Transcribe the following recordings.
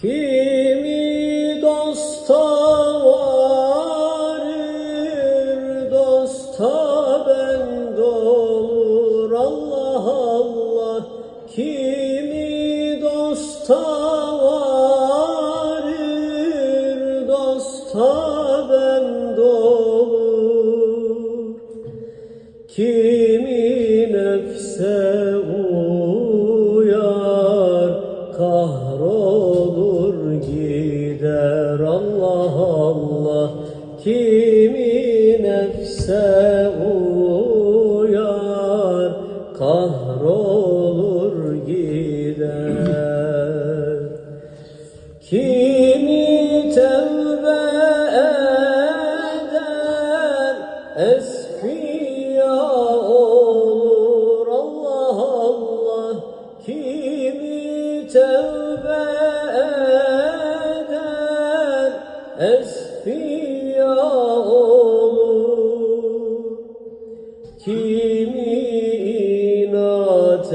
Kimi dosta varır, dosta ben Allah Allah. Kimi dosta varır, dosta ben. Kimi nefse uyar, kahrolur Kimi nefse uyar, kahrolur gider. Kimi tevbe eder, esfiya olur Allah Allah. Kimi tevbe eder, esfiya olur. Kimi inat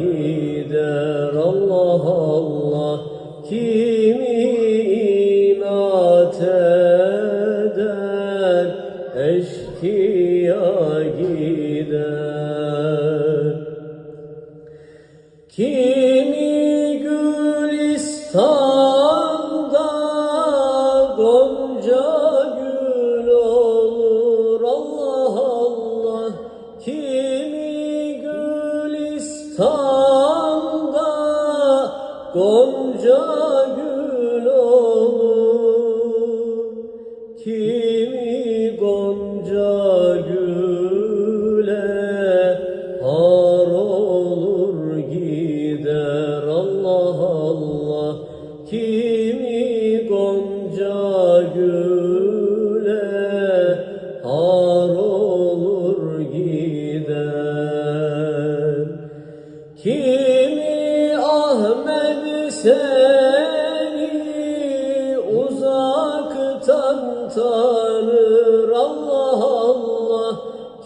gider Allah Allah. Kimi inat eder, eşkıya gider. Gülistan'da gonca gül olur. Kimi gonca güle har olur gider Allah Allah. Kimi gonca güle har gider Seni uzaktan tanır. Allah Allah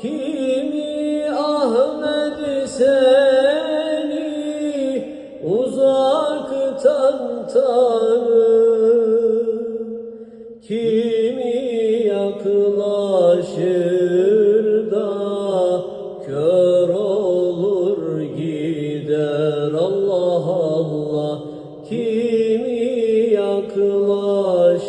Kimi Ahmet seni uzaktan tanır. Kimi yaklaşır da kör olur gider. Allah Allah kimi yaklaşır?